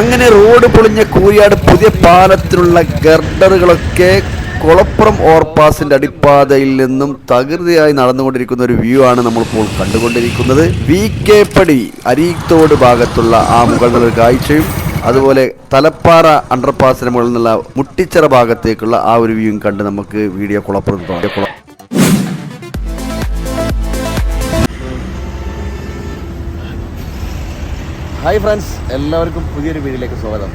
അങ്ങനെ റോഡ് പൊളിഞ്ഞ കൂരിയാട് പുതിയ പാലത്തിലുള്ള ഗർഡറുകളൊക്കെ കുളപ്പുറം ഓവർപാസിന്റെ അടിപ്പാതയിൽ നിന്നും തകൃതിയായി നടന്നുകൊണ്ടിരിക്കുന്ന ഒരു വ്യൂ ആണ് നമ്മളിപ്പോൾ കണ്ടുകൊണ്ടിരിക്കുന്നത്. വി കെ പടി അരീത്തോട് ഭാഗത്തുള്ള ആ മുകളിലുള്ള കാഴ്ചയും അതുപോലെ തലപ്പാറ അണ്ടർപാസിന് മുകളിൽ നിന്നുള്ള മുട്ടിച്ചിറ ഭാഗത്തേക്കുള്ള ആ ഒരു വ്യൂയും കണ്ട് നമുക്ക് വീഡിയോ കുളപ്പുറം തോന്നി ഹായ് ഫ്രണ്ട്സ് എല്ലാവർക്കും പുതിയൊരു വീഡിയോയിലേക്ക് സ്വാഗതം.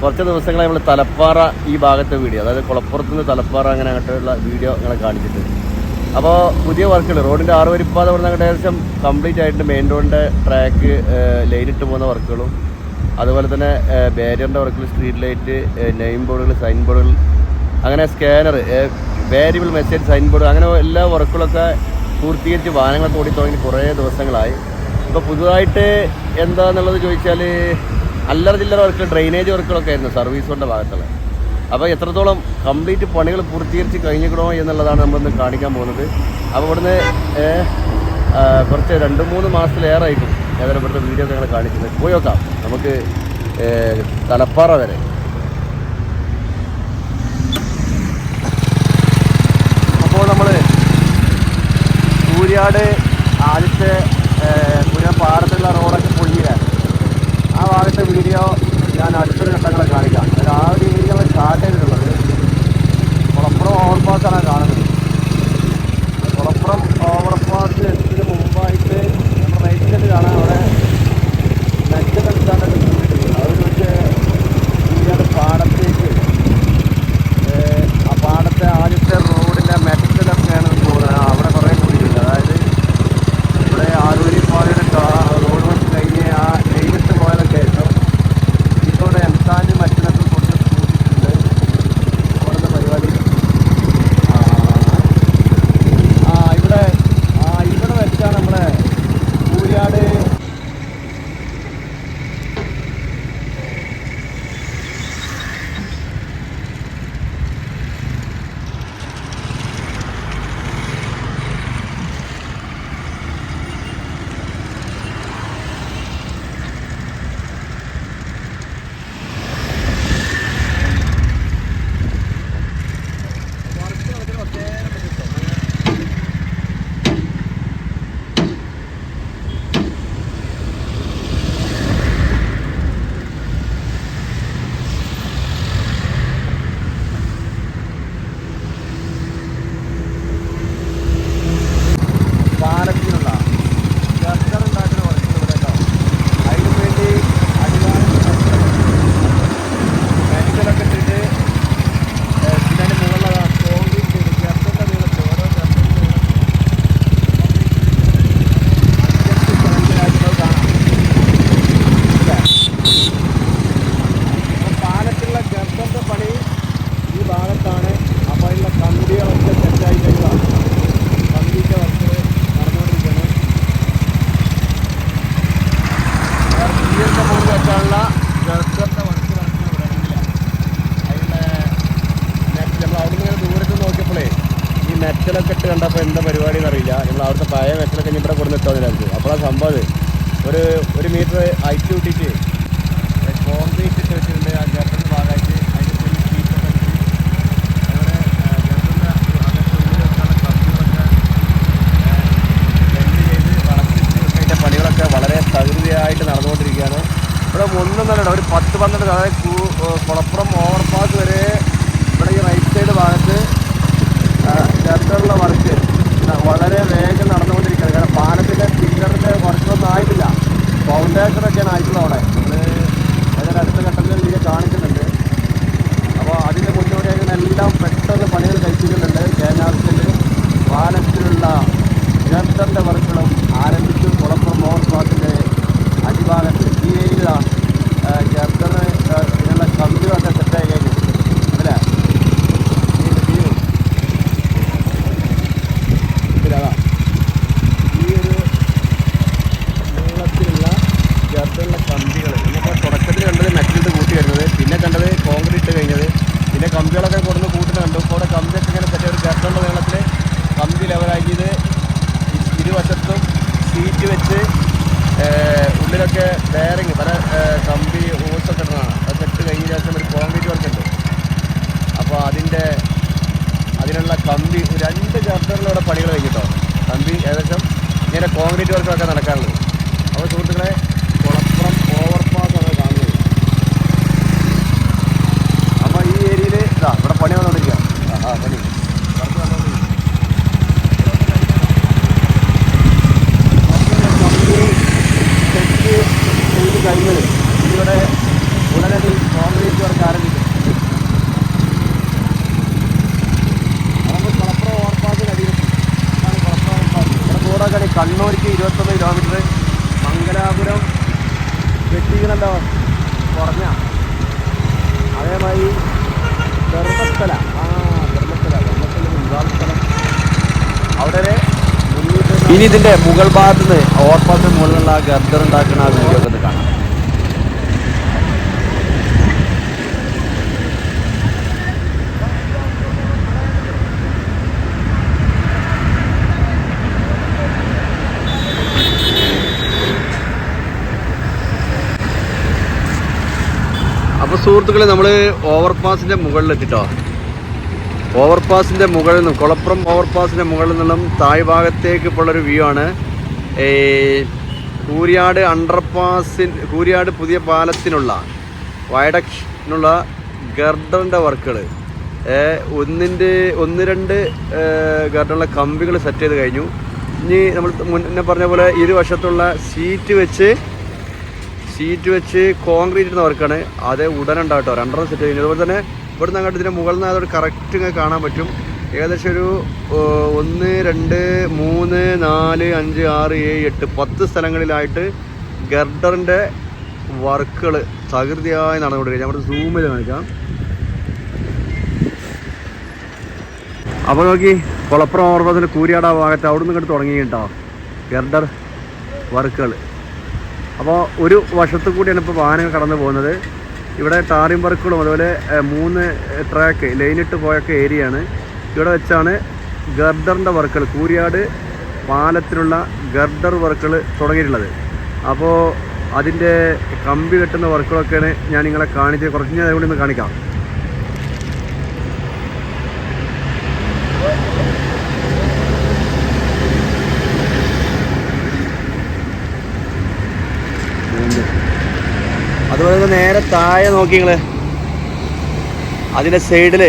കുറച്ച് ദിവസങ്ങളായി നമ്മൾ തലപ്പാറ ഈ ഭാഗത്തെ വീഡിയോ അതായത് കുളപ്പുറത്ത് നിന്ന് തലപ്പാറ അങ്ങനെ അങ്ങോട്ടുള്ള വീഡിയോ നിങ്ങളെ കാണിച്ചിട്ട്. അപ്പോൾ പുതിയ വർക്കുകൾ റോഡിന്റെ ആറ് വരിപ്പാത പറഞ്ഞ അങ്ങോട്ട് ഏകദേശം കംപ്ലീറ്റ് ആയിട്ട് മെയിൻ റോഡിന്റെ ട്രാക്ക് ലൈനിട്ട് പോകുന്ന വർക്കുകളും അതുപോലെ തന്നെ ബാരിയറിന്റെ വർക്കുകൾ സ്ട്രീറ്റ് ലൈറ്റ് നെയിം ബോർഡുകൾ സൈൻ ബോർഡുകൾ അങ്ങനെ scanner variable message sign board അങ്ങനെ എല്ലാ വർക്കുകളൊക്കെ പൂർത്തീകരിച്ച് വാഹനങ്ങളൊക്കെ ഓടി തുടങ്ങി കുറേ ദിവസങ്ങളായി. ഇപ്പോൾ പുതുതായിട്ട് എന്താന്നുള്ളത് ചോദിച്ചാൽ അല്ലറ ചില്ലറ വർക്ക് ഡ്രെയിനേജ് വർക്കുകളൊക്കെ ആയിരുന്നു സർവീസ് റോഡിന്റെ ഭാഗത്തുള്ള. അപ്പോൾ എത്രത്തോളം കംപ്ലീറ്റ് പണികൾ പൂർത്തീകരിച്ച് കഴിഞ്ഞിക്കണോ എന്നുള്ളതാണ് നമ്മളിന്ന് കാണിക്കാൻ പോകുന്നത്. അപ്പോൾ ഇവിടുന്ന് കുറച്ച് രണ്ട് മൂന്ന് മാസത്തിലേറെ ആയിരിക്കും ഏതായാലും ഇവിടുത്തെ വീഡിയോ ഒക്കെ ഞങ്ങൾ കാണിക്കുന്നത്. പോയി നോക്കാം. നമുക്ക് തലപ്പാറ വരെ. അപ്പോൾ നമ്മൾ സൂര്യാട് പാടത്തുള്ള റോഡൊക്കെ പൊഴിയില്ല ആ ഭാഗത്തെ വീഡിയോ ഞാൻ അടുത്തൊരു ഘട്ടങ്ങളെ കാണിക്കാം. അതായത് ആ ഒരു ഏരിയ ചെയ്തിട്ടുള്ളത് കുളപ്പുറം ആണ് കാണുന്നത്. ചേർത്തുള്ള വർക്ക്. വളരെ വേഗം നടന്നുകൊണ്ടിരിക്കുകയാണ്. കാരണം പാലത്തിന്റെ പില്ലറിന്റെ വർക്കൊന്നും ആയിട്ടില്ല. ഫൗണ്ടേഷനൊക്കെയാണ് ആയിട്ടുള്ളത് അവിടെ. അതിന്റെ അടുത്ത ഘട്ടത്തിൽ ഇതിനെ കാണിക്കുന്നുണ്ട്. അപ്പോൾ അതിന്റെ മുന്നോടിയായിട്ട് എല്ലാം പെട്ടെന്ന് പണികൾ കഴിപ്പിക്കുന്നുണ്ട് കെ എൻ ആർ സിയിൽ പാലത്തിലുള്ള ഗർഡറിന്റെ വർക്കുകളും ആരംഭിച്ചു വശത്തും സീറ്റ് വെച്ച് ഉള്ളിലൊക്കെ ബെയറിങ് പല കമ്പി ഊസൊക്കെ ഇടണതാണ്. അതൊക്കെ ഇട്ട് കഴിഞ്ഞ ശേഷം ഒരു കോൺക്രീറ്റ് വർക്ക് ഉണ്ട്. അപ്പോൾ അതിന്റെ അതിനുള്ള കമ്പി രണ്ട് ചാപ്റ്ററിലൂടെ പണികൾ കഴിഞ്ഞിട്ടോ? കമ്പി ഏകദേശം ഇങ്ങനെ കോൺക്രീറ്റ് വർക്കൊക്കെ നടക്കാറുള്ളത് അപ്പോൾ സുഹൃത്തുക്കളെ കുളപ്പുറം ഓവർപാസ് ആണ് കാണുന്നത്. അപ്പോൾ ഈ ഏരിയയിൽ ഇതാ ഇവിടെ പണി വന്നുകൊണ്ടിരിക്കുക ആ പണി. വർക്ക് ഇവിടെ ഉടനടി കോൺക്രീറ്റ് വർക്ക് ആരംഭിക്കും. നമുക്ക് കണ്ണൂർക്ക് ഇരുപത്തൊന്ന് കിലോമീറ്റർ മംഗലാപുരം വെട്ടികളുണ്ടോ കുറഞ്ഞ. അതേമാതിരി ധർമ്മസ്ഥല. ആ ധർമ്മസ്ഥല. ധർമ്മസ്ഥല സ്ഥലം. അവിടെ ഇനി ഇതിന്റെ മുകൾ ഭാഗത്ത് നിന്ന് ഓവർപാസിന് മുകളിലുള്ള ഗർദർ ഉണ്ടാക്കുന്ന വീഡിയോ ഒക്കെ കാണാം. അപ്പോൾ സുഹൃത്തുക്കളെ നമ്മൾ ഓവർപാസിന്റെ മുകളിലെത്തിട്ടോ? ഓവർപാസിന്റെ മുകളിൽ നിന്നും കുളപ്പുറം ഓവർപാസിന്റെ മുകളിൽ നിന്നും താഴ്ഭാഗത്തേക്ക് ഒരു വ്യൂ ആണ്. ഈ കൂരിയാട് അണ്ടർപാസിൻ കൂരിയാട് പുതിയ പാലത്തിനുള്ള വയഡക്ഷനുള്ള ഗർഡറിന്റെ വർക്കുകൾ ഒന്നിന്റെ ഒന്ന് രണ്ട് ഗർഡറിലെ കമ്പികൾ സെറ്റ് ചെയ്ത് കഴിഞ്ഞു. ഇനി നമ്മൾ മുന്നേ പറഞ്ഞ പോലെ ഇരുവശത്തുള്ള സീറ്റ് വെച്ച് സീറ്റ് വെച്ച് കോൺക്രീറ്റ് വർക്കാണ്. അത് ഉടനെ ഉണ്ടാവും കേട്ടോ രണ്ടെണ്ണം സെറ്റ് കഴിഞ്ഞു അതുപോലെ തന്നെ ഇവിടെ നിന്ന് അങ്ങോട്ട് ഇതിന്റെ മുകളിൽ നിന്ന് അതൊരു കറക്റ്റ് ഇങ്ങനെ കാണാൻ പറ്റും. ഏകദേശം ഒരു ഒന്ന് രണ്ട് മൂന്ന് നാല് അഞ്ച് ആറ് ഏഴ് എട്ട് പത്ത് സ്ഥലങ്ങളിലായിട്ട് ഗർഡറിന്റെ വർക്കുകൾ തകൃതിയായി നടന്നുകൊണ്ടിരിക്കുക നമ്മുടെ സൂമിൽ കാണിക്കാം. അപ്പോൾ നോക്കി കുളപ്പുറം ഓർമ്മത്തിന്റെ കൂരിയാട ഭാഗത്ത് അവിടെ നിന്ന് ഇങ്ങോട്ട് തുടങ്ങി കേട്ടോ. ഗർഡർ വർക്കുകൾ അപ്പോൾ ഒരു വശത്തു കൂടിയാണ് ഇപ്പോൾ വാഹനങ്ങൾ കടന്നു പോകുന്നത്. ഇവിടെ ടാറിം വർക്കുകളും അതുപോലെ മൂന്ന് ട്രാക്ക് ലൈനിട്ട് പോയൊക്കെ ഏരിയയാണ് ഇവിടെ വെച്ചാണ് ഗർഡറിന്റെ വർക്കുകൾ കൂരിയാട് പാലത്തിനുള്ള ഗർഡർ വർക്കുകൾ തുടങ്ങിയിട്ടുള്ളത്. അപ്പോൾ അതിന്റെ കമ്പി കെട്ടുന്ന വർക്കുകളൊക്കെയാണ് ഞാൻ നിങ്ങളെ കാണിച്ച് കുറച്ച് ഞാൻ അതുകൊണ്ട് ഒന്ന് കാണിക്കാം. നേരെ താഴെ നോക്കി നിങ്ങൾ അതിന്റെ സൈഡിൽ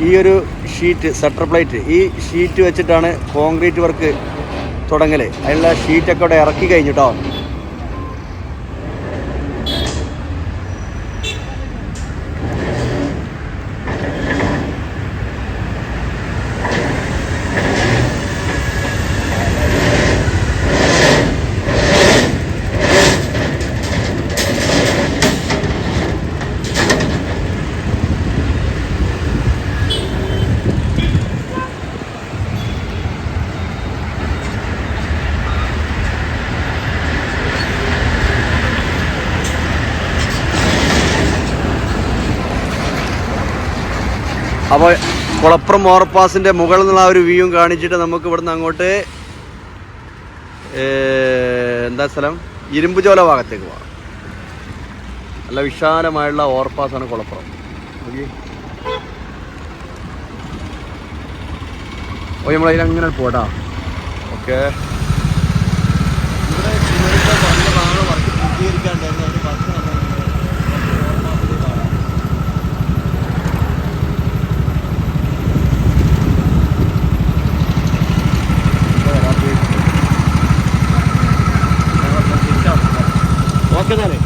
ഈ ഒരു ഷീറ്റ് സെറ്റർ പ്ലേറ്റ് ഈ ഷീറ്റ് വെച്ചിട്ടാണ് കോൺക്രീറ്റ് വർക്ക് തുടങ്ങൽ അതിനുള്ള ഷീറ്റൊക്കെ അവിടെ ഇറക്കി കഴിഞ്ഞിട്ടോ അപ്പോൾ കുളപ്പുറം ഓവർപാസിന്റെ മുകളിൽ നിന്നുള്ള ആ ഒരു വ്യൂവും കാണിച്ചിട്ട് നമുക്ക് ഇവിടുന്ന് അങ്ങോട്ട് എന്താ സ്ഥലം? ഇരുമ്പുചോല ഭാഗത്തേക്ക് പോകാം നല്ല വിശാലമായുള്ള ഓവർപാസാണ് കുളപ്പുറം ഓ നമ്മളതിലങ്ങനെ പോട്ടാ ഓക്കെ ഇവിടെ സിമന്റ് പറഞ്ഞ ഭാഗം വർക്ക് പൂർത്തീകരിക്കാണ്ടായിരുന്നു അതിന് വർക്ക് നടന്നുകൊണ്ടിരിക്കുകയാണ്. ഓക്കെ തന്നെ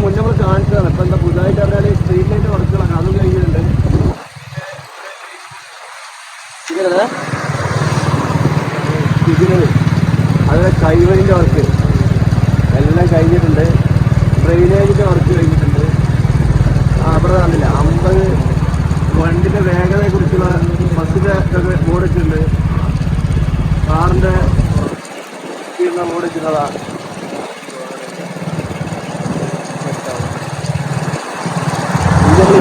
മുന്നേ നമ്മൾ കാണിച്ചതാണ് ഇപ്പം എന്താ പുതുതായിട്ട് പറഞ്ഞാൽ സ്ട്രീറ്റ് ലൈറ്റ് വർക്കുകളൊക്കെ അതും കഴിഞ്ഞിട്ടുണ്ട് ഇതിലത് ഇതിലത് അതുപോലെ കൈവരിന്റെ വർക്ക് എല്ലാം കഴിഞ്ഞിട്ടുണ്ട് ഡ്രെയിനേജിന്റെ വർക്ക് കഴിഞ്ഞിട്ടുണ്ട് ആ അവിടെ കാണില്ല അമ്പത് വണ്ടിന്റെ വേഗതയെക്കുറിച്ചുള്ള ബസ്സിന്റെ ഇതൊക്കെ ബോർഡിട്ടുണ്ട് കാറിന്റെ ബോർഡ് വെച്ചിട്ടുള്ളതാ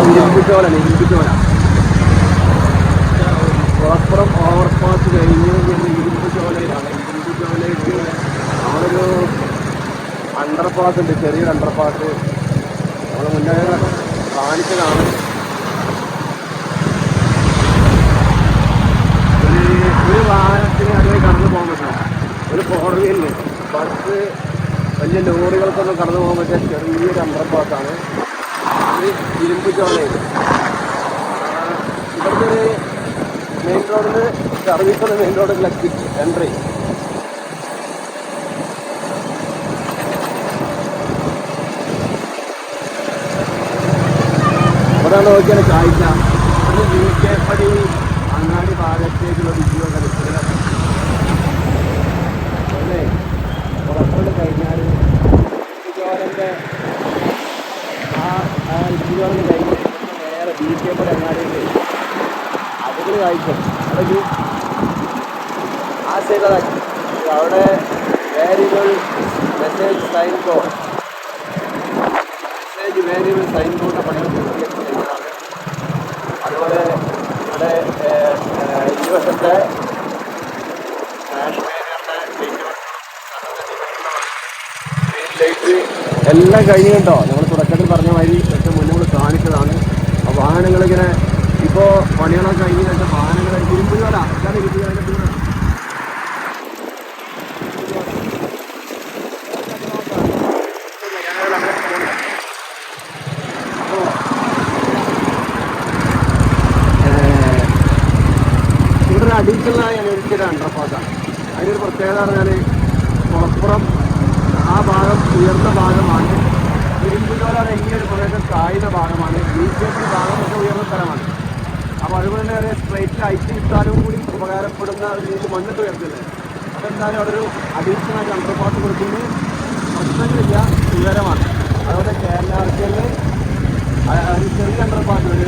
ഇരുമ്പിച്ചോലാണ് ഇരുമ്പിച്ചോല കഴിഞ്ഞ് ഇനി ഇരുമ്പ് ചോലയിലാണ് ഇരുമ്പ് ചോലയ്ക്ക് നമ്മളൊരു അണ്ടർപാസ് ഉണ്ട് ചെറിയൊരു അണ്ടർപാസ് നമ്മൾ മുന്നേ കാണിച്ചതാണ് ഒരു ഒരു വാഹനത്തിന് അതിൽ കടന്നു പോകാൻ ഒരു ഫോർ വീലിന് ബസ് വലിയ ലോറികൾക്കൊന്നും കടന്നു പോകാൻ പറ്റിയ ചെറിയൊരു അണ്ടർപാസാണ് ചോലയിൽ ഇവിടുത്തെ ഒരു മെയിൻ റോഡിൽ സർവീസ് മെയിൻ റോഡിലേക്ക് എൻട്രി ഇവിടെ നോക്കിയാൽ കാഴ്ച. അത് കെ പടി ഭാഗത്തേക്കുള്ള വിജയോ കളിക്കുന്നത് അല്ലേ? പുറത്തോട്ട് കഴിഞ്ഞാൽ ഇഞ്ചോരന്റെ ആ ഇഞ്ചോരന്റെ കഴിഞ്ഞ് നേരെ ബി കെ പടി അങ്ങാടിയുണ്ട് അതിന് വായിക്കും അവിടെ ആ സൈഡാക്കി അവിടെ variable message sign board message variable sign board പണികൾ കഴിഞ്ഞതാണ് അതുപോലെ ഇവിടെ ഏഹ്, സ്മാഷ് എല്ലാം കഴിഞ്ഞുണ്ടോ നമ്മൾ തുടക്കത്തിൽ പറഞ്ഞ മാതിരി ഏറ്റവും മുന്നേ നമ്മൾ കാണിച്ചതാണ്. വാഹനങ്ങളിങ്ങനെ ഇപ്പോൾ പണികളൊക്കെ കഴിഞ്ഞ് വാഹനങ്ങൾ ഇരുമ്പ് ചോല അതാണ് ഇരുമ്പ് ചോലയുടെ ദൂരം ഇവിടെ ഒരു അഡീഷണലായി അനുവദിച്ചൊരു അണ്ടർപാസാണ് അതിനൊരു പ്രത്യേകത പറഞ്ഞാൽ കുളപ്പുറം ആ ഭാഗം ഉയർന്ന ഭാഗമാണ് ഇരുമ്പുചോലാണ് ഈ ഒരു പ്രദേശം താഴ്ന്ന ഭാഗമാണ് ബി ജെ പി ഭാഗമൊക്കെ ഉയർന്ന സ്ഥലമാണ് അപ്പോൾ അതുപോലെ തന്നെ സ്ട്രൈറ്റിൽ ഐറ്റി വിട്ടാലും കൂടി ഉപകാരപ്പെടുന്ന ഒരു രീതിയിൽ മണ്ണിട്ട് ഉയർത്തില്ലേ അതെന്തായാലും അവിടെ ഒരു അഡീഷണൽ അണ്ടർപാസ് കൊടുക്കുന്നത് പ്രശ്നങ്ങളില്ല സുഖകരമാണ് അതുപോലെ കേരള ആർക്കിയിലെ ഒരു ചെറിയ അണ്ടർപാസ് ഒരു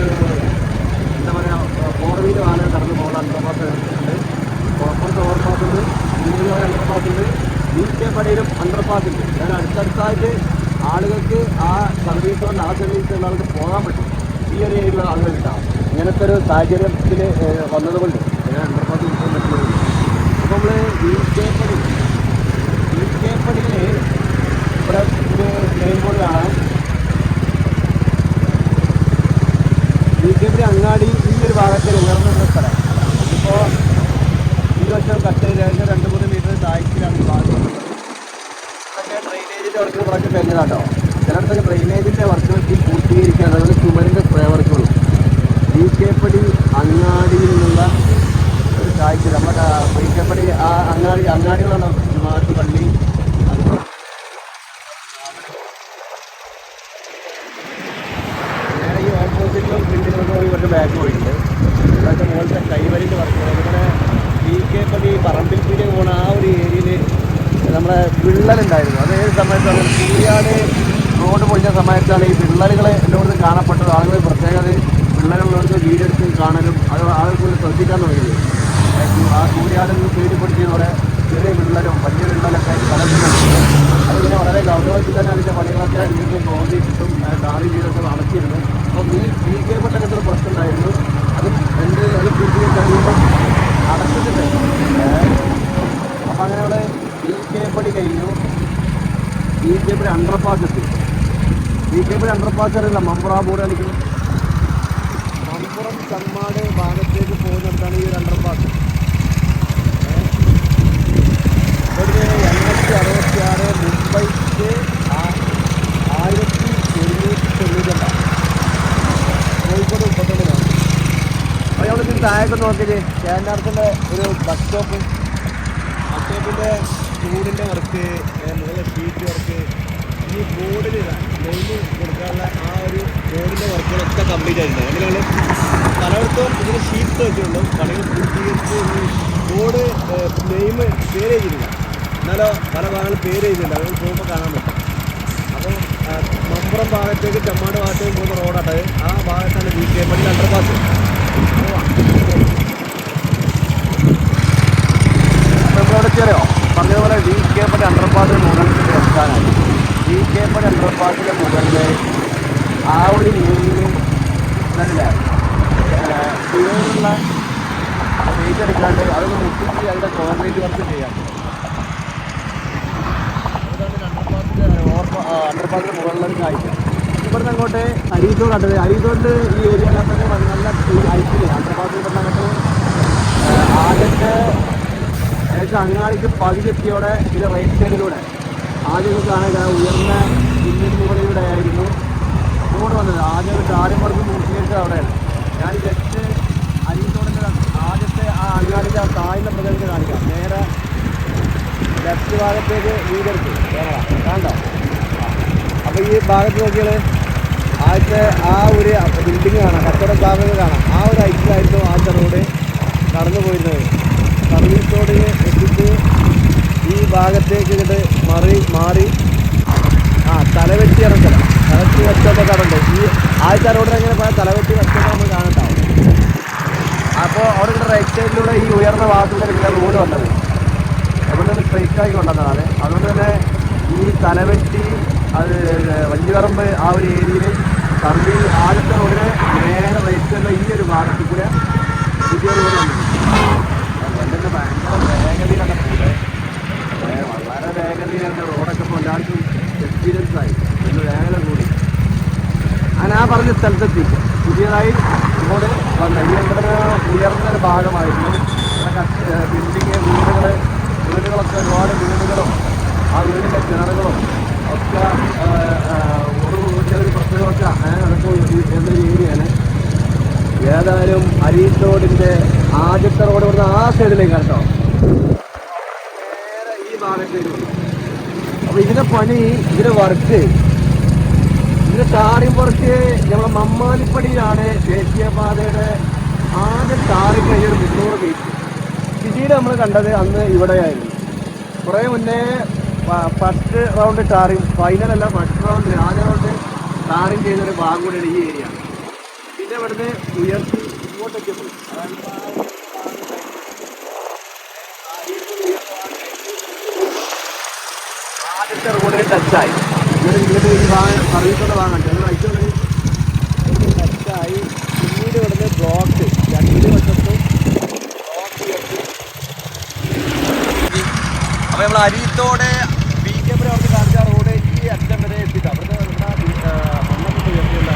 എന്താ പറയുക ഫോർ വീലർ വാഹനം കടന്നു പോകുന്ന അണ്ടർപാസ് ഉണ്ട് പുറപ്പുറത്ത് ഓവർപാസ് ഉണ്ട് ഇന്ത്യയിലെ അണ്ടർപാസ് ഉണ്ട് യു കെ പടിയിലും അണ്ടർപാസ് ഉണ്ട് ഞാൻ അടുത്തടുത്തായിട്ട് ആളുകൾക്ക് ആ സർവീസ് കൊണ്ട് ആ സർവീസ് ഉള്ള ആൾക്ക് പോകാൻ പറ്റും. ഈ ഒരു ഏരിയയിലുള്ള ആളുകൾ ഉണ്ടാവും ഇങ്ങനത്തെ ഒരു സാഹചര്യത്തിൽ വന്നതുകൊണ്ട് ഞാൻ അണ്ടർപാസ് കിട്ടാൻ പറ്റുന്നത് അപ്പോൾ നമ്മൾ പടി യു ഇവിടെ ഒരു ബോർഡ് കാണാം. ബിജെപി അങ്ങാടി ഈ ഒരു ഭാഗത്തിൽ ഉയർന്നിരുന്ന സ്ഥലം. ഇപ്പോൾ ഈ വർഷം കട്ട് ചെയ്ത് രണ്ട് മൂന്ന് മീറ്റർ താഴ്ചയിലാണ് ഈ ഭാഗം. ഇതൊക്കെ ഡ്രെയിനേജിന്റെ വർക്ക് കുറച്ച് കഴിഞ്ഞതാട്ടോ ചിലയിടത്തൊക്കെ ഡ്രെയിനേജിന്റെ വർക്ക് പൂർത്തീകരിക്കാൻ അതുപോലെ ചുമരിന്റെ സ്പ്രേ വർക്കുകളും ബി കെ പടി അങ്ങാടിയിൽ നിന്നുള്ള ഒരു കാഴ്ച നമ്മുടെ ബി കെ ആ അങ്ങാടി അങ്ങാടികളാണ് ജുമാഅത്ത് പള്ളി. നേരെ ഈ ഓപ്പോസിറ്റിലും ഫ്രണ്ടിലും പോയി കുറച്ച് ബാക്ക് പോയിട്ടുണ്ട് അതായത് മുകളിലത്തെ കൈവരിന്റെ വർക്കുകൾ അതുപോലെ പി കെ പള്ളി പറമ്പിൽ പീടിക പോണ ആ ഒരു ഏരിയയിൽ നമ്മുടെ വിള്ളലുണ്ടായിരുന്നു. അത് ഏത് സമയത്താണ്? കൂടിയാട് റോഡ് പൊളിഞ്ഞ സമയത്താണ് ഈ വിള്ളലുകൾ എല്ലായിടത്തും കാണപ്പെട്ടത്. ആളുകൾ പ്രത്യേകത വിള്ളലുള്ളവർക്ക് വീടെടുത്ത് കാണലും അത് ആളുകൾ ശ്രദ്ധിക്കാൻ തുടങ്ങിയത് ആ കൂടിയാട് പേടിപ്പെടുത്തിയതോടെ ചെറിയ വിള്ളലും വലിയ വിള്ളലൊക്കെ പലതിനുണ്ട് അതിനെ വളരെ ഗൗരവത്തിൽ തന്നെ അതിന്റെ പണികളൊക്കെ വീണ്ടും തോന്നിയിട്ടും ദാറി വീടൊക്കെ നടത്തിയിരുന്നു. അപ്പോൾ ഈ പി കെ പെട്ടൊക്കെ ഒരു പ്രശ്നം ഉണ്ടായിരുന്നു അത് എന്റെ അത് പൂർത്തീകരിക്കാൻ വീണ്ടും അടച്ചിട്ടുണ്ട്. അപ്പം അങ്ങനെയുള്ള അവിടെ പി കെ പടി കഴിഞ്ഞു. പി കെ പടി അണ്ടർപാസ് എത്തി. പി കെ പടി അണ്ടർപാസ് അറിയില്ല. മമ്പ്ര ബോർഡ് കളിക്കുന്നു. മമ്പുറം ചമ്മാട് ഭാഗത്തേക്ക് പോകുന്നിടത്താണ് ഈ ഒരു അണ്ടർപാസ് ആറ് മുംബൈക്ക് ആയിരത്തി എഴുന്നൂറ്റി തൊണ്ണൂറ്റൊമ്പത്. കോഴിക്കോട് താഴേക്ക് ചേന്നാർത്തിന്റെ ഒരു ബസ് സ്റ്റോപ്പ് ബസ് സ്റ്റോപ്പിന്റെ ചൂടിന്റെ വർക്ക് മുകളിലെ ഷീറ്റ് വർക്ക് ഈ ബോർഡിൽ മെയിൽ കൊടുക്കാനുള്ള ആ ഒരു ബോർഡിന്റെ വർക്കുകളൊക്കെ കംപ്ലീറ്റ് ആയിട്ടുണ്ട്. ഞങ്ങൾ പലയിടത്തും ഇതിന് ഷീറ്റ് വെച്ചിട്ടുണ്ടാവും പണികൾ പൂർത്തീകരിച്ച് ബോർഡ് നെയിം പേര് ചെയ്തില്ല എന്നാലോ പല ഭാഗങ്ങളിൽ പേര് ചെയ്തില്ല അത് പോകുമ്പോൾ കാണാൻ പറ്റും. അപ്പോൾ മമ്പുറം ഭാഗത്തേക്ക് ചെമ്മാട് ഭാഗത്തേക്ക് പോകുന്ന റോഡാണ് ആ ഭാഗത്താണ് ബി കെ പള്ളി അണ്ടർപാസ് ചെറിയോ പറഞ്ഞതുപോലെ വി കെ പള്ളി അണ്ടർപാസിന് മുകളിൽ എത്താനായി വി കെ പള്ളി അണ്ടർപാസിന്റെ മുകളിൽ ആ ഒരു രീതിയിൽ നല്ല വെയിറ്റ് എടുക്കാണ്ട് അതൊന്ന് മുട്ടിച്ച് അതിന്റെ കോൺക്രീറ്റ് വർക്ക് ചെയ്യാം. അണ്ടർപാസിന്റെ മുകളിലൊരു കാഴ്ച ഇവിടുന്ന് അങ്ങോട്ട് അരീത്തോട് കണ്ടത് അരീത്തോടിൽ ഈ ഏരിയയിലൊക്കെ നല്ല ഐറ്റിൽ അണ്ടർപാസിൽ ഇവിടുന്ന് അങ്ങോട്ട് ആദ്യത്തെ ഏകദേശം അങ്ങാടിക്ക് പകുതിയെത്തിയോടെ ഇത് റൈറ്റ് സൈഡിലൂടെ ആദ്യമൊക്കെ കാണുക ഉയർന്ന കുന്നിന് മുകളിലൂടെ ആയിരുന്നു അങ്ങോട്ട് വന്നത് ആദ്യം ഒരു ആരും പറഞ്ഞ് പൂർത്തീകരിച്ചത് അവിടെയാണ് ഞാൻ ജസ്റ്റ് അരീത്തോടിന്റെ ആദ്യത്തെ ആ അങ്ങാടിന്റെ ആ താഴ്ന്ന പ്രദേശത്ത് കാണിക്കാം നേരെ ലെഫ്റ്റ് ഭാഗത്തേക്ക് വീടെടുത്ത് കണ്ടോ അപ്പോൾ ഈ ഭാഗത്ത് നോക്കിയാൽ ആദ്യത്തെ ആ ഒരു ബിൽഡിങ് കാണാം. കച്ചവട സ്ഥാപനങ്ങൾ കാണാം. ആ ഒരു ഐറ്റിലായിരുന്നു ആദ്യത്തെ റോഡ് കടന്നു പോയിരുന്നത് സർവീസ് റോഡിൽ എത്തിച്ച് ഈ ഭാഗത്തേക്ക് ഇങ്ങോട്ട് മറി മാറി. ആ തലവെട്ടി ഇറങ്ങല തലവെട്ടി കച്ചവട കടണ്ട് ഈ ആദ്യത്തെ റോഡിൽ എങ്ങനെ പോയാൽ തലവെട്ടി കച്ചവടം നമ്മൾ കാണണ്ടാവും. അപ്പോൾ അവിടെ ഇവിടെ റൈറ്റ് സൈഡിലൂടെ ഈ ഉയർന്ന ഭാഗത്തുള്ള റോഡ് വന്നത്. അതുകൊണ്ട് തന്നെ ആയി കൊണ്ടുവന്നതാണ്. അതുകൊണ്ട് തന്നെ ഈ തലവെട്ടി അത് വഞ്ചിപറമ്പ് ആ ഒരു ഏരിയയിൽ സർവീസ് ആദ്യത്തെ ഉടനെ നേരെ വയറ്റുള്ള ഈ ഒരു ഭാഗത്തിൽ കൂടെ പുതിയ വേഗത കൂടി. ഞാൻ ആ പറഞ്ഞ സ്ഥലത്തെത്തി. പുതിയതായി റോഡ് വന്ന. ഈ ഇവിടെ ഉയർന്ന ഒരു ഭാഗമായിരുന്നു. ബിൽഡിങ് വീടുകൾ വീടുകളൊക്കെ ഒരുപാട് വീടുകളും ആ വീടിന്റെ കിണറുകളും ഏതായാലും അരീസ് റോഡിന്റെ ആദ്യത്തെ റോഡ് ഇവിടുന്ന് ആ സൈഡിലേക്ക് കേട്ടോ. നേരെ ഈ ഭാഗത്തേക്ക്. അപ്പൊ ഇതിന്റെ പണി ഇതിന്റെ വർക്ക്. ഇതിന്റെ ടാറിംഗ് വർക്ക് നമ്മളെ മമ്മാലിപ്പടിയിലാണ് ദേശീയപാതയുടെ ആദ്യ ടാറിംഗ് കഴിഞ്ഞ ഒരു മുന്നൂറ് മീറ്റർ പിന്നീട് നമ്മൾ കണ്ടത് അന്ന് ഇവിടെയായിരുന്നു. കുറേ മുന്നേ ഫസ്റ്റ് റൗണ്ട് ടാറിങ് ഫൈനൽ അല്ല ഫസ്റ്റ് റൗണ്ട് ആദ്യ റൗണ്ട് ടാറിങ് ചെയ്തൊരു ഭാഗം കൂടിയാണ് ഈ ഏരിയ പിന്നെ ഇവിടുന്ന് ഉയർത്തി ഇങ്ങോട്ടൊക്കെ പോയി ആദ്യത്തെ റോഡിൽ ടച്ചായി ഇങ്ങനെ ഇങ്ങോട്ട് ഈ ഭാഗം പിന്നീട് ബ്ലോക്ക് രണ്ട് വശത്തും ബ്ലോക്ക് നമ്മൾ അരിയത്തോടെ ബി കെ പുരം അവിടെ കാണിച്ച റോഡ് ഈ അറ്റം വരെ എത്തിയിട്ട് അവിടുത്തെ നമ്മുടെ മണ്ണൊക്കെ ഉയർത്തിയുള്ള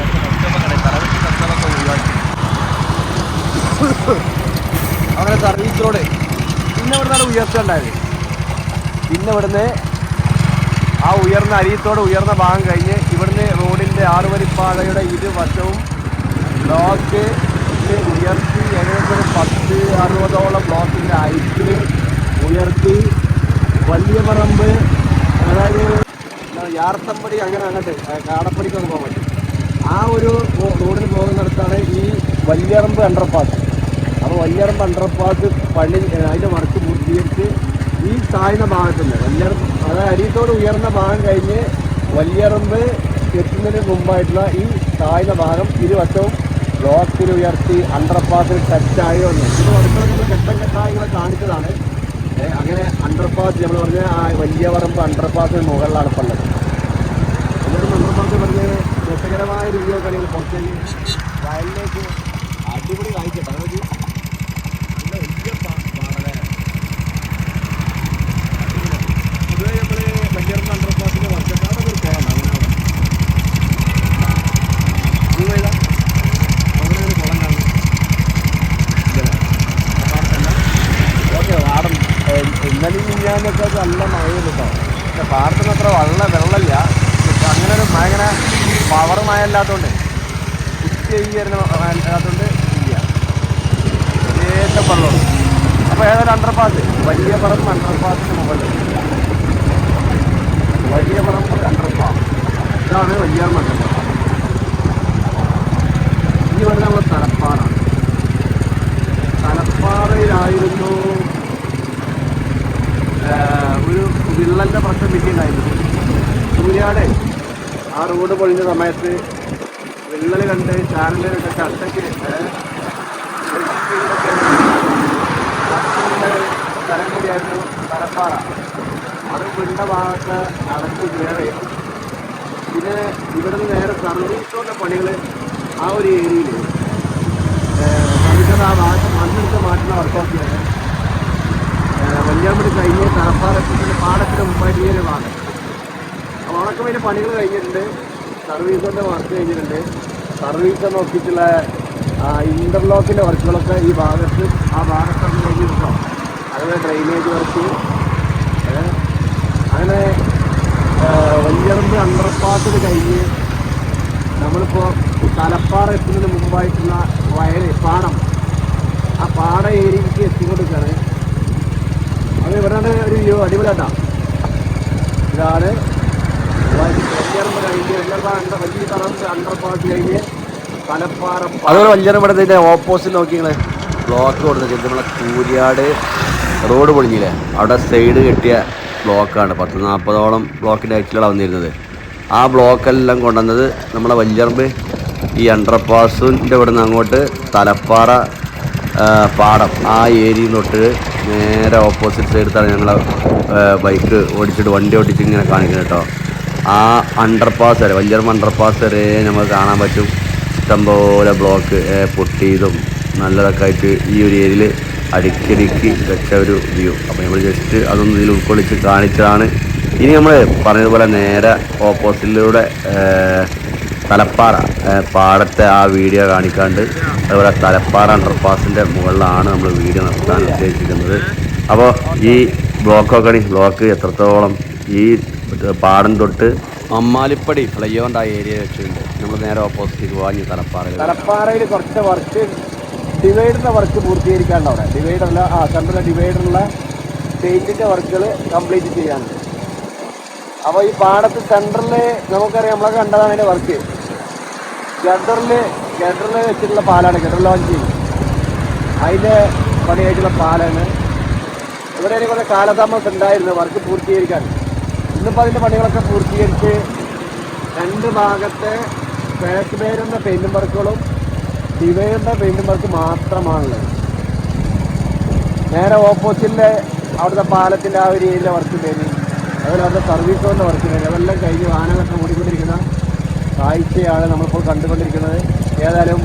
കടയിൽ തലവെട്ടി കച്ചവടമൊക്കെ ഒഴിവാക്കി അങ്ങനെ സർവീസ് റോഡ് പിന്നെ നിന്നാണ് ഉയർച്ച ഉണ്ടായത്. പിന്നെ ഇവിടുന്ന് ആ ഉയർന്ന അരിയത്തോടെ ഉയർന്ന ഭാഗം കഴിഞ്ഞ് ഇവിടുന്ന് റോഡിന്റെ ആറുവരിപ്പാതയുടെ ഇരുവശവും ബ്ലോക്ക് ഉയർത്തി ഏകദേശം പത്ത് അറുപതോളം ബ്ലോക്കിന്റെ ഹൈറ്റിൽ ഉയർത്തി വലിയ പറമ്പ് അതായത് യാർത്തപ്പടി അങ്ങനെ അങ്ങോട്ട് കാടപ്പടിക്കൊന്നും പോകാൻ പറ്റും ആ ഒരു റോഡിന് പോകുന്നിടത്താണ് ഈ വലിയറമ്പ് അണ്ടർപാസ് വല്യറമ്പ് അണ്ടർപാസ് പള്ളി അതിന്റെ വർക്ക് പൂർത്തീകരിച്ച് ഈ താഴ്ന്ന ഭാഗത്തുനിന്ന് വല്യറമ്പ് അതായത് അരിയത്തോട് ഉയർന്ന ഭാഗം കഴിഞ്ഞ് വല്യറമ്പ് എത്തുന്നതിന് മുമ്പായിട്ടുള്ള ഈ താഴ്ന്ന ഭാഗം ഇരുവശവും ബ്ലോക്കിൽ ഉയർത്തി അണ്ടർപാസിൽ ടച്ചായി വന്നു. ഇത് നമ്മൾ ഘട്ടം ഘട്ടമായി കാണിച്ചതാണ്. അങ്ങനെ അണ്ടർപാസ് നമ്മൾ പറഞ്ഞ ആ വലിയ പറമ്പ് അണ്ടർപാസിന് മുകളിലാണ് ഇപ്പം ഉള്ളത്. എന്നിട്ട് അണ്ടർപാസ് പറഞ്ഞ് രസകരമായ രീതിയിൽ കളികൾ പുറത്തേക്ക് വയലിലേക്ക് അടിപൊളി കാഴ്ച അതായത് നല്ല വലിയ പാ- പാടലേ പൊതുവെ നമ്മൾ വലിയറമ്പ് അണ്ടർപാസിന്റെ വർഷക്കാരുടെ ഒരു കുളം അങ്ങനെ അവിടെ നിങ്ങൾ ഏതാ അവിടെ ഒരു കുളം കാണുന്നു ഓക്കെ പാടം ഇന്നലെ നല്ല മഴയുണ്ട്. കേട്ടോ പക്ഷെ പാടത്തിന് അത്ര വെള്ള വെള്ളമില്ല. പക്ഷെ അങ്ങനെ ഒരു മഴ ഇങ്ങനെ പവർ മഴ അല്ലാത്തതുകൊണ്ട് ഉച്ച ഈ വരുന്ന അല്ലാത്തതുകൊണ്ട് ഇല്ല. ഏറ്റവും വെള്ളമുള്ളൂ അപ്പോൾ അണ്ടർ അണ്ടർപാസ് വലിയ പറമ്പ് അണ്ടർപാസിന് മുകളിൽ. വലിയ പറമ്പ് അണ്ടർപാസ് ഇതാണ് വലിയ അണ്ടർപാസ് ഇനി വരുന്ന നമ്മൾ പ്രശ്നം പിന്നെയുണ്ടായിരുന്നു സൂര്യാട് ആ റോഡ് പൊളിഞ്ഞ സമയത്ത് വിള്ളൽ കണ്ട് ചാനലിലൊക്കെ ചട്ടയ്ക്ക് സ്ഥലം കൂടിയായിരുന്നു തലപ്പാറ അത് വിണ്ട ഭാഗത്ത് അടച്ച് കയറി. പിന്നെ ഇവിടുന്ന് നേരെ സർവീസ് റോഡിന്റെ പണികൾ ആ ഒരു ഏരിയയിൽ സർവീസ് ആ ഭാഗത്ത് മണ്ണെടുത്ത് മാറ്റുന്ന വർക്കൗട്ടിയാണ് വല്യാമ്പടി കഴിഞ്ഞ് തലപ്പാറത്തിന്റെ പാടത്തിന് മുമ്പായിട്ട് ഈ ഒരു ഭാഗം അപ്പോൾ അവിടെ വലിയ പണികൾ കഴിഞ്ഞിട്ടുണ്ട്. സർവീസിന്റെ വർക്ക് കഴിഞ്ഞിട്ടുണ്ട്. സർവീസ് നോക്കിയിട്ടുള്ള ഇന്റർലോക്കിന്റെ വർക്കുകളൊക്കെ ഈ ഭാഗത്ത് ആ ഭാഗത്തൊക്കെ കഴിഞ്ഞിട്ടുണ്ടോ അതുപോലെ ഡ്രെയിനേജ് വർക്ക് അങ്ങനെ വലിയറമ്പ് അണ്ടർപാസ് കഴിഞ്ഞ് നമ്മളിപ്പോൾ തലപ്പാറ എത്തുന്നതിന് മുമ്പായിട്ടുള്ള വയൽ പാടം. ആ പാട ഏരിയക്ക് എത്തിക്കൊണ്ടിരിക്കുകയാണ്. അത് ഇവിടെയാണ് ഒരു വ്യൂ. അടിപൊളിയാട്ടാ. ഇതാണ്. അതുപോലെ വലിയറമ്പ് ഇതിന്റെ ഓപ്പോസിറ്റ് നോക്കി നിങ്ങൾ ബ്ലോക്ക് കൊടുത്തിട്ട് നമ്മളെ കൂരിയാട് റോഡ് പൊളിഞ്ഞില്ലേ? അവിടെ സൈഡ് കെട്ടിയ ബ്ലോക്കാണ് പത്ത് നാൽപ്പതോളം ബ്ലോക്കിന്റെ അയച്ചിലാണ് വന്നിരുന്നത്. ആ ബ്ലോക്കെല്ലാം കൊണ്ടുവന്നത് നമ്മളെ വല്യറമ്പ് ഈ അണ്ടർപാസിന്റെ ഇവിടെ നിന്ന് അങ്ങോട്ട് തലപ്പാറ പാടം ആ ഏരിയയിൽ തൊട്ട് നേരെ ഓപ്പോസിറ്റ് സൈഡത്താണ് ഞങ്ങൾ ബൈക്ക് ഓടിച്ചിട്ട് വണ്ടി ഓടിച്ച് ഇങ്ങനെ കാണിക്കുന്നത് കേട്ടോ. ആ അണ്ടർ പാസ് വരെ വഞ്ചരം അണ്ടർ പാസ് വരെ നമുക്ക് കാണാൻ പറ്റും. ഇഷ്ടംപോലെ ബ്ലോക്ക് പൊട്ടിയതും നല്ലതൊക്കെ ആയിട്ട് ഈ ഒരു ഏരിയയിൽ അടിക്കടിക്ക് വെച്ച ഒരു വ്യൂ അപ്പോൾ നമ്മൾ ജസ്റ്റ് അതൊന്നും ഇതിൽ ഉൾക്കൊള്ളിച്ച് കാണിച്ചതാണ്. ഇനി നമ്മൾ പറഞ്ഞതുപോലെ നേരെ ഓപ്പോസിറ്റിലൂടെ തലപ്പാറ. പാടത്തെ ആ വീഡിയോ കാണിക്കാണ്ട് അതുപോലെ തലപ്പാറ അണ്ടർപാസിന്റെ മുകളിലാണ് നമ്മൾ വീഡിയോ നടത്താൻ ഉദ്ദേശിക്കുന്നത്. അപ്പോൾ ഈ ബ്ലോക്കൊക്കെ ബ്ലോക്ക് എത്രത്തോളം ഈ പാടം തൊട്ട് അമ്മാലിപ്പടി ഫ്ലൈ ഓവറിന്റെ ആ ഏരിയ വെച്ചിട്ടുണ്ട്. നമ്മൾ നേരെ ഓപ്പോസിറ്റ് വാങ്ങി തലപ്പാറ തലപ്പാറയിൽ കുറച്ച് വർക്ക് ഡിവൈഡറിന്റെ വർക്ക് പൂർത്തീകരിക്കാണ്ട് അവിടെ. ഡിവൈഡറിൽ ആ സെൻട്രൽ ഡിവൈഡറിലെ പെയിന്റിന്റെ വർക്കുകൾ കംപ്ലീറ്റ് ചെയ്യാനുണ്ട്. അപ്പോൾ ഈ പാടത്ത് സെന്ററിൽ നമുക്കറിയാം നമ്മളൊക്കെ കണ്ടതാണ് അതിന്റെ വർക്ക് ഗഡറിൽ ഗഡറിൽ വെച്ചിട്ടുള്ള പാലാണ് ഗഡർ ലോഞ്ച് അതിന്റെ പണിയായിട്ടുള്ള പാലാണ്. ഇവിടെ കുറെ കാലതാമസം ഉണ്ടായിരുന്നു വർക്ക് പൂർത്തീകരിക്കാൻ. ഇന്നിപ്പോൾ അതിന്റെ പണികളൊക്കെ പൂർത്തീകരിച്ച് രണ്ട് ഭാഗത്തെ ബാക്ക് പേരുന്ന പെയിന്റും വർക്കുകളും ഡിവൈഡറിന്റെ പെയിന്റും വർക്ക് മാത്രമാണുള്ളത് നേരെ ഓപ്പോസിറ്റിലെ അവിടുത്തെ പാലത്തിന്റെ ആ ഒരു ഏരിയയിലെ വർക്ക് ഉണ്ടായിരുന്നു അതുപോലെ അവരുടെ സർവീസ് റോഡിന്റെ വർക്ക് ഉണ്ടായിരുന്നു അതെല്ലാം കഴിഞ്ഞ് വാഹനങ്ങളൊക്കെ ഓടിക്കൊണ്ടിരിക്കുന്ന കാഴ്ചയാണ് നമ്മളിപ്പോൾ കണ്ടുകൊണ്ടിരിക്കുന്നത്. ഏതായാലും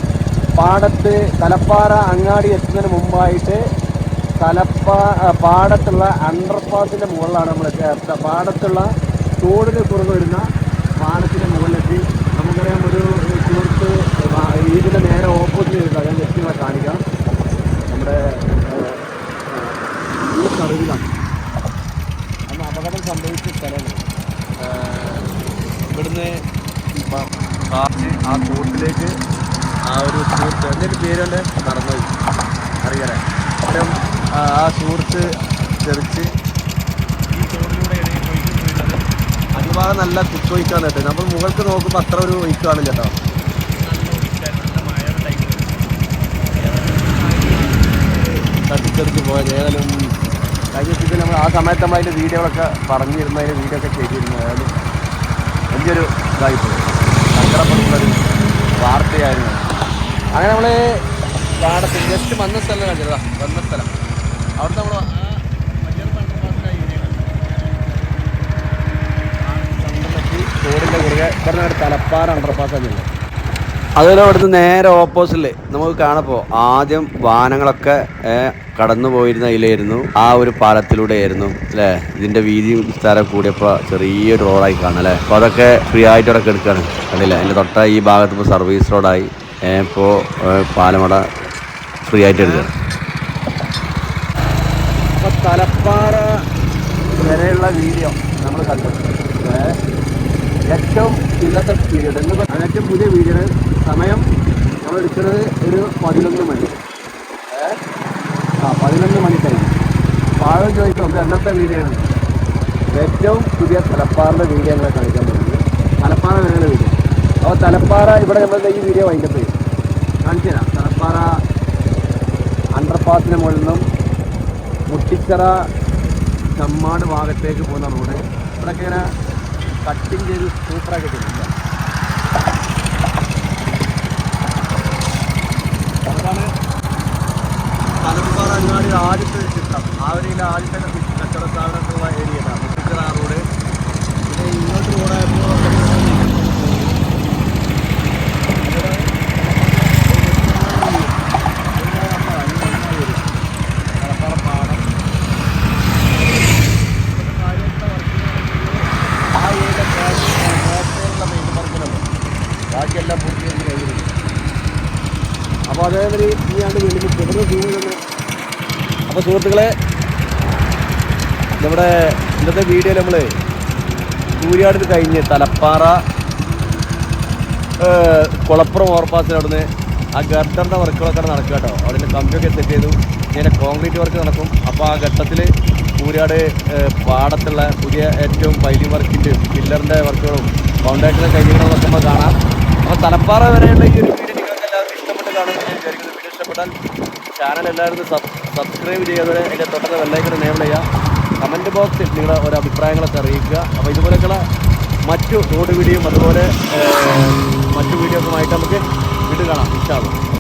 പാടത്ത് തലപ്പാറ അങ്ങാടി എത്തുന്നതിന് മുമ്പായിട്ട് തലപ്പാ പാടത്തുള്ള അണ്ടർപാസിന്റെ മുകളിലാണ് നമ്മൾ. പാടത്തുള്ള തോടിന് പുറത്ത് വരുന്ന പാടത്തിന്റെ മുകളിലെത്തി. നമുക്കറിയാം ഒരു സുഹൃത്ത് ഇതിന്റെ നേരെ ഓപ്പോസിറ്റ് വരുന്നത് ഞാൻ വ്യക്തികളെ കാണിക്കാം നമ്മുടെ ഏഹ്, ഈ കറിവിലാണ് അന്ന് അപകടം സംഭവിച്ച സ്ഥലമാണ് ഏഹ്, ഇവിടുന്ന് ഇപ്പം കാറ്റ് ആ തോട്ടിലേക്ക് ആ ഒരു സുഹൃത്ത് എന്തെങ്കിലും പേരുണ്ട് നടന്നുപോയി അറിയാലേ അന്നേരം ആ ആ സുഹൃത്ത് തെറിച്ച് ഈ തോടിലൂടെയാണ് ഈ ഒഴുകി പോയിരുന്നത് അടിഭാഗം കുത്തൊഴിക്കാൻ കേട്ടോ. നമ്മൾ മുകൾക്ക് നോക്കുമ്പോൾ അത്ര ഒരു ഒഴുക്ക് കാണില്ല കേട്ടോ. തട്ടിത്തെറിച്ച് പോയത് ഏതായാലും കഴിഞ്ഞ നമ്മൾ ആ സമയത്ത് നമ്മൾ അതിന്റെ വീഡിയോകളൊക്കെ പറഞ്ഞിരുന്നു അതിന്റെ വീഡിയോ ഒക്കെ ചെയ്തിരുന്നു. ഏതായാലും വലിയൊരു ഇതായിപ്പോയി സങ്കടപ്പെടുന്നൊരു വാർത്തയായിരുന്നു. അങ്ങനെ നമ്മൾ പാടത്ത് ജസ്റ്റ് വന്ന സ്ഥലം കണ്ടിരുതാ വന്ന സ്ഥലം അവിടുത്തെ നമ്മൾ ആ മഞ്ഞൾ പണ്ടപ്പാസിന്റെ ഏരിയയാണ് തോടിന്റെ ഒരു തലപ്പാറ അണ്ടർപാസ് അതുപോലെ അവിടുന്ന് നേരെ ഓപ്പോസിറ്റിൽ നമുക്ക് കാണപ്പോ ആദ്യം വാഹനങ്ങളൊക്കെ കടന്നു പോയിരുന്ന ഇതിലായിരുന്നു ആ ഒരു പാലത്തിലൂടെ ആയിരുന്നു അല്ലേ? ഇതിന്റെ വീതി വിസ്താരം കൂടിയപ്പോൾ ചെറിയൊരു റോഡായി കാണാം അല്ലേ? അപ്പോൾ അതൊക്കെ ഫ്രീ ആയിട്ട് അവിടെ എടുക്കുകയാണ് കണ്ടില്ല? അതിന്റെ തൊട്ട ഈ ഭാഗത്ത് ഇപ്പോൾ സർവീസ് റോഡായി ഇപ്പോ പാലമട ഫ്രീ ആയിട്ട് എടുക്കുകയാണ് അപ്പോൾ തലപ്പാറ വരെയുള്ള വീഡിയോ നമ്മൾ കണ്ടു. ഏറ്റവും ഇന്നത്തെ പീരീഡ് എന്ന് പറഞ്ഞാൽ ഏറ്റവും പുതിയ പീരീഡ് സമയം നമ്മൾ എടുക്കുന്നത് ഒരു പതിനൊന്ന് മണി. ആ പതിനൊന്ന് മണി കഴിഞ്ഞു. പാഴം ചോദിക്കും എന്നത്തെ വീഡിയോ ഏറ്റവും പുതിയ തലപ്പാറിന്റെ വീഡിയോ ഞങ്ങളെ കാണിക്കാൻ പറ്റുന്നത് തലപ്പാറ വരെയുള്ള വീഡിയോ അപ്പോൾ തലപ്പാറ ഇവിടെ നമ്മൾ ഈ വീഡിയോ വൈൻഡപ്പ് ചെയ്യും. കാണിച്ചു തരാം. തലപ്പാറ അണ്ടർപാസിന് മുകളിൽ നിന്നും മുട്ടിച്ചിറ ചമ്മാട് ഭാഗത്തേക്ക് പോകുന്ന റോഡ് ഇവിടെയൊക്കെ ഇങ്ങനെ കട്ടിങ് ചെയ്ത് തലപ്പാറ അങ്ങാടി ആദ്യത്തെ ചിത്രം ആ ഒരു ഇതിലെ ആദ്യത്തെ കച്ചവട സ്ഥാപനത്തിലുള്ള മുട്ടിച്ചിറ ആ റോഡ്. പിന്നെ ഇങ്ങോട്ട് റോഡായപ്പോൾ അപ്പോൾ അതേമാതിരി ഇനിയാണ് വീണ്ടും തുടർന്ന് ചെയ്യുന്നത് അപ്പോൾ സുഹൃത്തുക്കളെ നമ്മുടെ ഇന്നത്തെ വീഡിയോ നമ്മൾ കൂരിയാടിന് കഴിഞ്ഞ് തലപ്പാറ കുളപ്പുറം ഓവർപാസിൽ അവിടുന്ന് ആ ഗട്ടറിന്റെ വർക്കുകളൊക്കെ നടക്കുക കേട്ടോ. അവിടെ കമ്പിയൊക്കെ സെറ്റ് ചെയ്തു. ഇങ്ങനെ കോൺക്രീറ്റ് വർക്ക് നടക്കും. അപ്പോൾ ആ ഘട്ടത്തിൽ കൂരിയാട് പാടത്തുള്ള പുതിയ ഏറ്റവും പൈലി വർക്കിന്റെ പില്ലറിന്റെ വർക്കുകളും ഫൗണ്ടേഷന്റെ കഴിഞ്ഞുകളും നമ്മൾ കാണാം. അപ്പോൾ തലപ്പാറ വരെയുള്ള ഈ ഒരു വീഡിയോ നിങ്ങൾക്ക് എല്ലാവർക്കും ഇഷ്ടപ്പെട്ട് കാണുമെന്ന് ഞാൻ വിചാരിക്കുന്നു. വീഡിയോ ഇഷ്ടപ്പെട്ടാൽ ചാനൽ എല്ലാവരും സബ്സ്ക്രൈബ് ചെയ്യാതെ എന്റെ തൊട്ടത്തെ വെള്ളൈക്കൺ എനേബിൾ ചെയ്യുക കമന്റ് ബോക്സിൽ നിങ്ങളുടെ ഒരു അഭിപ്രായങ്ങളൊക്കെ അറിയിക്കുക. അപ്പോൾ ഇതുപോലെയൊക്കെയുള്ള മറ്റു റോഡ് വീഡിയോയും അതുപോലെ മറ്റു വീഡിയോസുമായിട്ട് നമുക്ക് വീട് കാണാം. ഇഷ്ടമാണ്